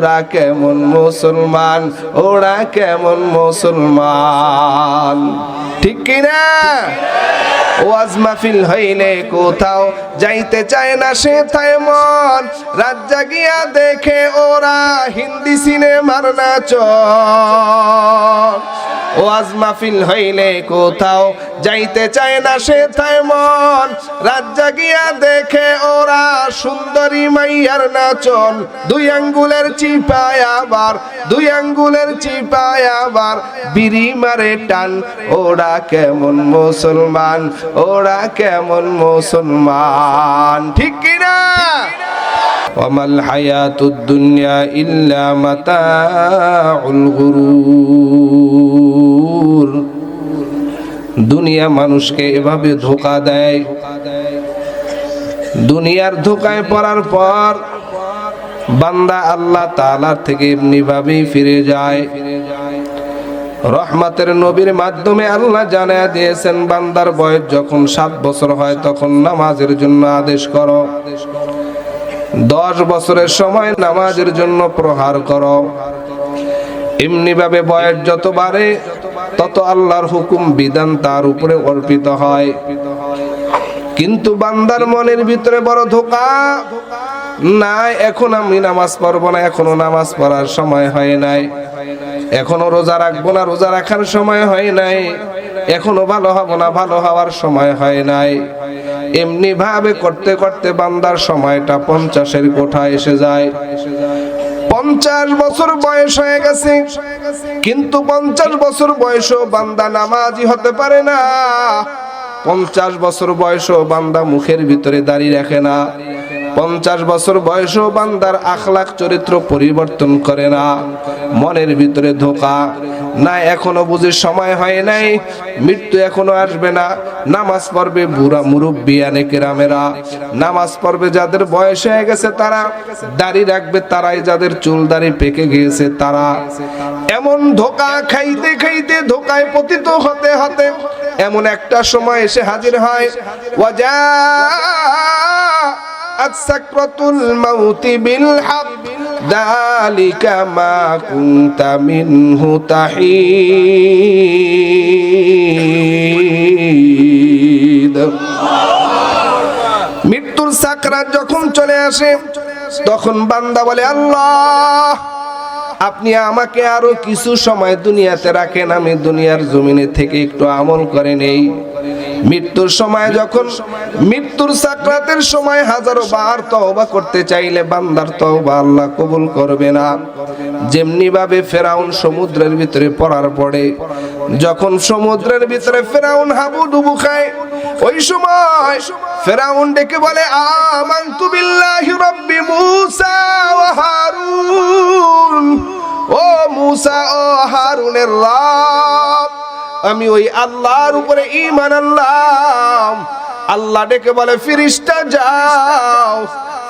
ওরা কেমন মুসলমান, ওরা কেমন মুসলমান। ঠিক কিনা ওয়াজ মাহফিল হইলে কোথাও যাইতে চায় না সে তাই মন রাত জাগিয়া দেখে ওরা হিন্দি সিনেমার নাচ ওয়াজ মাহফিল হইলে কোথাও যাইতে চায় না সে তাই মন রাত জাগিয়া দেখে ওরা সুন্দরী মাইয়ার নাচন। দুই আঙ্গুলের চিপায় আবার, দুই আঙ্গুলের চিপায় আবার বিড়ি মারে টান। ওরা কেমন মুসলমান, ওরা কেমন মুসলমান। ঠিক কিনা ওমাল হায়াতুদ দুনিয়া ইল্লা মাতাউল গুরুর দুনিয়া মানুষকে এভাবে ধোকা দেয়। দুনিয়ার ধোকায় পড়ার পর বান্দা আল্লাহ তাআলার থেকে এমনি ভাবেই ফিরে যায়। রহমাতের নবীর মাধ্যমে আল্লাহ জানা দিয়েছেন, বান্দার বয়স যখন সাত বছর হয় তখন নামাজের জন্য আদেশ করো। দশ বছরের সময় নামাজের জন্য প্রহার করো। এমনি ভাবে বয়স যত বাড়ে তত আল্লাহর হুকুম বিধান তার উপরে অর্পিত হয়। কিন্তু বান্দার মনের ভিতরে বড় ধোকা, না, এখন আমি নামাজ পড়ব না, এখনও নামাজ পড়ার সময় হয় নাই। এখনও রোজা রাখব না, রোজা রাখার সময় হয় নাই। এখনও ভালো হব না, ভালো হওয়ার সময় হয় নাই। এমনি ভাবে করতে করতে বান্দার সময়টা পঞ্চাশের কোঠা এসে যায়। পঞ্চাশ বছর বয়স হয়ে গেছে। কিন্তু পঞ্চাশ বছর বয়সও বান্দা নামাজি হতে পারে না। পঞ্চাশ বছর বয়সও বান্দা মুখের ভিতরে দাঁড়িয়ে রাখে না। পঞ্চাশ বছর বয়সও বান্দার আখলাখ চরিত্র পরিবর্তন করে না। মনের ভিতরে ধোকা। না, এখনও বুঝে সময় হয় নাই। মৃত্যু এখনও আসবে না। নামাজ পড়বে বুড়া মুরব্বী কেরামেরা। নামাজ পড়বে যাদের বয়স হয়ে গেছে তারা। দাড়ি রাখবে তারাই যাদের চুল দাড়ি পেকে গিয়েছে তারা। এমন ধোকা খাইতে খাইতে ধোকায় পতিত হতে হতে এমন একটা সময় এসে হাজির হয়। ওয়াজা سكرة الموت بالحق ذلك ما كنت منه تحيد মৃত্যুর সাকরাত যখন চলে আসে তখন বান্দা বলে আল্লাহ আপনি আমাকে আরো কিছু সময় দুনিয়াতে রাখেন আমি দুনিয়ার জমিনে থেকে একটু আমল করে নেই মৃত্যুর সময় যখন মৃত্যুর সাকরাতের সময় হাজারো বার তওবা করতে চাইলে বান্দার তওবা আল্লাহ কবুল করবে না। যেমনি ভাবে ফেরাউন সমুদ্রের ভিতরে পড়ার পড়ে যখন সমুদ্রের ভিতরে ফেরাউন হাবু ডুবু খায়, ওই সময় ফেরাউন ডেকে বলে, আমানতু বিল্লাহি রাব্বি মূসা ওয়া হারুন। ও মূসা ও হারুনের রব আমি ওই আল্লাহর উপরে ইমান আল্লাহ আল্লাহ ডেকে বলে ফিরিস্টা যাও।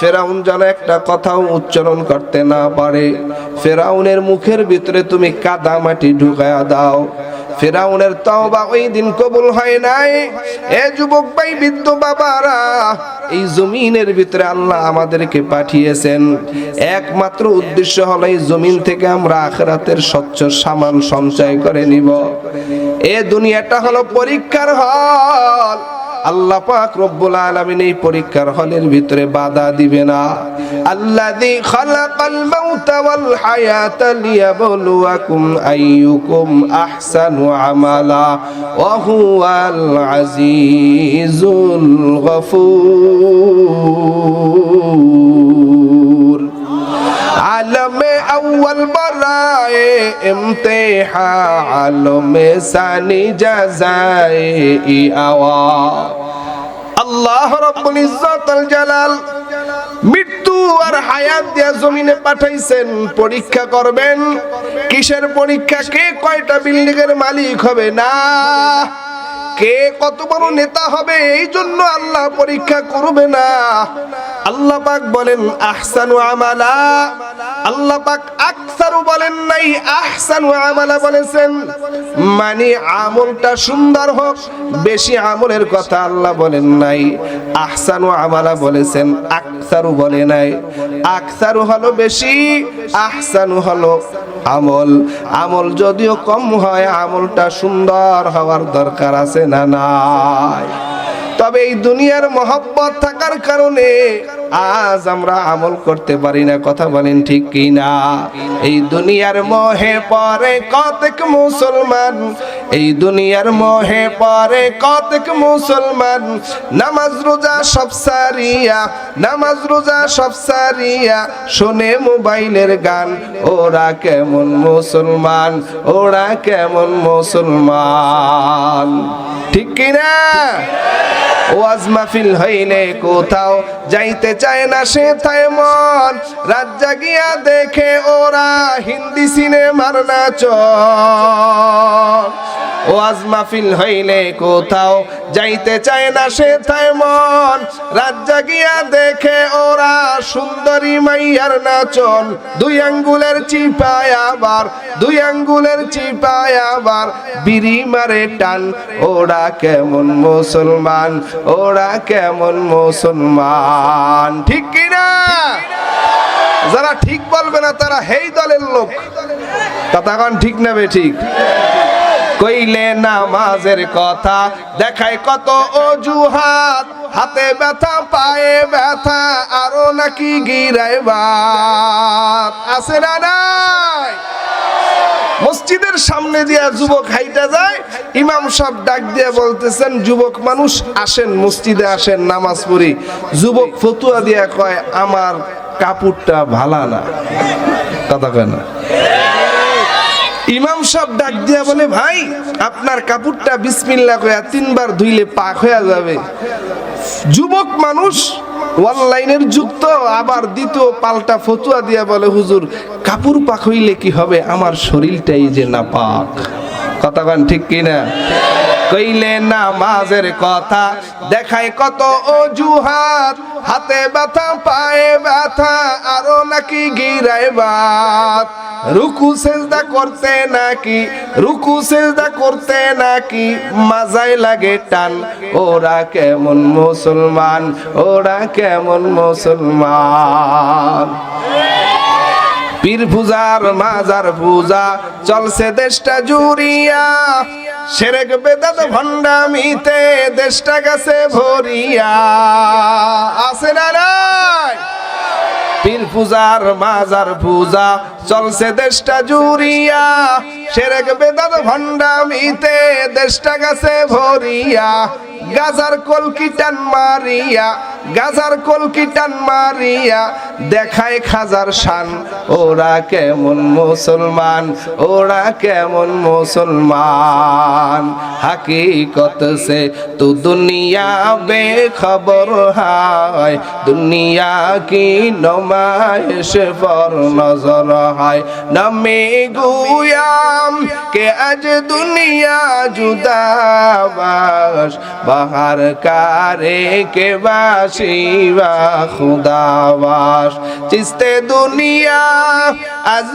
ফেরাউন যেন একটা কথাও উচ্চারণ করতে না পারে। ফেরাউনের মুখের ভিতরে তুমি কাদা মাটি ঢুকায়া দাও। ফেরাউনের তওবা ওই দিন কবুল হয় নাই। এ যুবক ভাই, বৃদ্ধ বাবারা, এই জমিনের ভিতরে আল্লাহ আমাদেরকে পাঠিয়েছেন। একমাত্র উদ্দেশ্য হলো এই জমিন থেকে আমরা আখরাতের স্বচ্ছ সামান সঞ্চয় করে নিব। এ দুনিয়াটা হলো পরীক্ষার হল। আল্লাহ পাক রব্বুল আলামিন এই পরীক্ষার হলের ভিতরে বাধা দিবে না। আল্লাযী খালাকাল মাউতা ওয়াল হায়াতা লিয়াবলুয়াকুম আইয়ুকুম আহসানু আমালা ওয়া হুয়াল আজিজুল গফুর। আলমে আউয়াল বরায়ে ইমতিহা আলমে সানি জাজায়ে ই আওয়া। আল্লাহ রাব্বুল ইজ্জাতুল জালাল মৃত্যু আর হায়াত দিয়া জমিনে পাঠাইছেন, পরীক্ষা করবেন। কিসের পরীক্ষা? কে কয়টা বিল্ডিং এর মালিক হবে? না। কে কত বড় নেতা হবে? এই জন্য আল্লাহ পরীক্ষা করবে না। আল্লাহ পাক বলেন, আহসানু আমালা। আল্লাহ পাক আকসারু বলেন নাই, আহসানু আমালা বলেছেন। মানে আমলটা সুন্দর হোক, বেশি আমলের কথা আল্লাহ বলেন নাই, আহসানু আমালা বলেছেন, আকসারু বলে নাই। আকসারু হলো বেশি, আহসানু হলো আমল। আমল যদিও কম হয়, আমলটা সুন্দর হওয়ার দরকার আছে না নাই? তবে এই দুনিয়ার মহব্বত থাকার কারণে আজ আমরা আমল করতে পারি না, কথা বলেন ঠিক কি না এই দুনিয়ার মোহে পরে কতক মুসলমান, এই দুনিয়ার মোহে পরে কতক মুসলমান, নামাজ রোজা সব সারিয়া, নামাজ রোজা সব সারিয়া, শোনে মোবাইলের গান, ওরা কেমন মুসলমান, ওরা কেমন মুসলমান, ঠিক কি না ওয়াজ মাহফিল হইলে কোথাও যাইতে চায় না সে থায় মন রাত জাগিয়া দেখে ওরা হিন্দি সিনেমার নাচ ওয়াজ মাহফিল হইলে কোথাও যাইতে চায় না সে থায় মন রাত জাগিয়া দেখে ওরা সুন্দরী মাইয়ার নাচন, দুই আঙ্গুলের চিপায় আবার, দুই আঙ্গুলের চিপায় আবার, বিড়ি মারে টান, ওরা কেমন মুসলমান, ওরা কেমন মুসলমান। ঠিক কিনা যারা ঠিক বলবে না, তারা হেই দলের লোক। কথাগণ ঠিক নেবে ঠিক? কইলে নামাজের কথা। দেখায় কত অজুহাত, হাতে ব্যথা, পায়ে ব্যথা, আরও নাকি গিরায় বাত। আছে না নাই? মসজিদের সামনে দিয়া যুবক হাইটা যায়, ইমাম সাহেব ডাক দিয়ে বলতেছেন, যুবক মানুষ, আসেন, মসজিদে আসেন, নামাজ পড়ি। যুবক ফতুয়া দিয়া কয়, আমার কাপড়টা ভালা না। কথা কয় না। ইমাম সব ডাক দিয়া বলে, ভাই, আপনার কাপড়টা বিসমিল্লা কয়া তিনবার ধুইলে পাক হয়ে যাবে। যুবক মানুষ অনলাইনের যুক্ত, আবার দ্বিতীয় পাল্টা ফতুয়া দিয়া বলে, হুজুর, কাপড় পাক হইলে কি হবে? আমার শরীরটাই যে না পাক কথা ঠিক কিনা? কইলে নামাজের কথা, দেখায় কত অজুহাত, হাতে ব্যথা, পায়ে ব্যথা, আরও নাকি গিরায় বাত। রুকু, সেজদা করতে নাকি, রুকু, সেজদা করতে নাকি, মাজায় লাগে টান। ওরা কেমন মুসলমান, ওরা কেমন মুসলমান। পীর পূজার মাজার পূজা, চলছে দেশটা জুড়িয়া। সেরেক বেদাত ভণ্ডামিতে দেশটা গেছে ভরিয়া। আছে না পীর পূজার মাজার পূজা চলছে দেশটা জুড়িয়া। সেরেক বেদাত ভণ্ডামিতে দেশটা গেছে ভরিয়া। গাজার কলকিটান মারিয়া। গাজার কলকি টান মারিয়া দেখায় খাজার শান। ওরা কেমন মুসলমান, ওরা কেমন মুসলমান। হাকিকত সে তু দুনিয়া বেখবর হায়, দুনিয়া কি নমায়েশ পর নজর হয়। নমে গুয়াম কে আজ দুনিয়া জুদাবাস, বাহার কারে কে বাসিবা খুদাবাস। চিস্তে দুনিয়া, আজ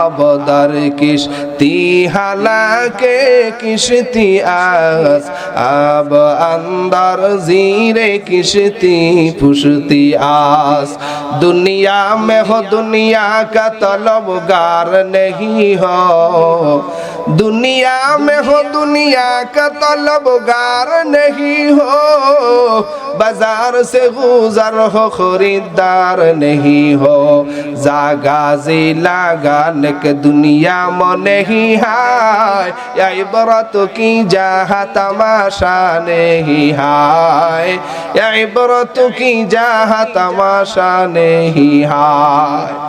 আবদার কিস তি হালাকে কিস আস আব আন্দার জিরে কিস তি পুষতি আস দুনিয়া মে হো দুনিয়া কা তলব গার নে नहीं हो दुनिया में हो दुनिया का तलबगार नहीं हो बाजार से गुजर हो खरीदार नहीं हो जागा जिला गान के दुनिया में नहीं है या इबरत की जहाँ तमाशा नहीं है या इबरत की जहाँ तमाशा नहीं है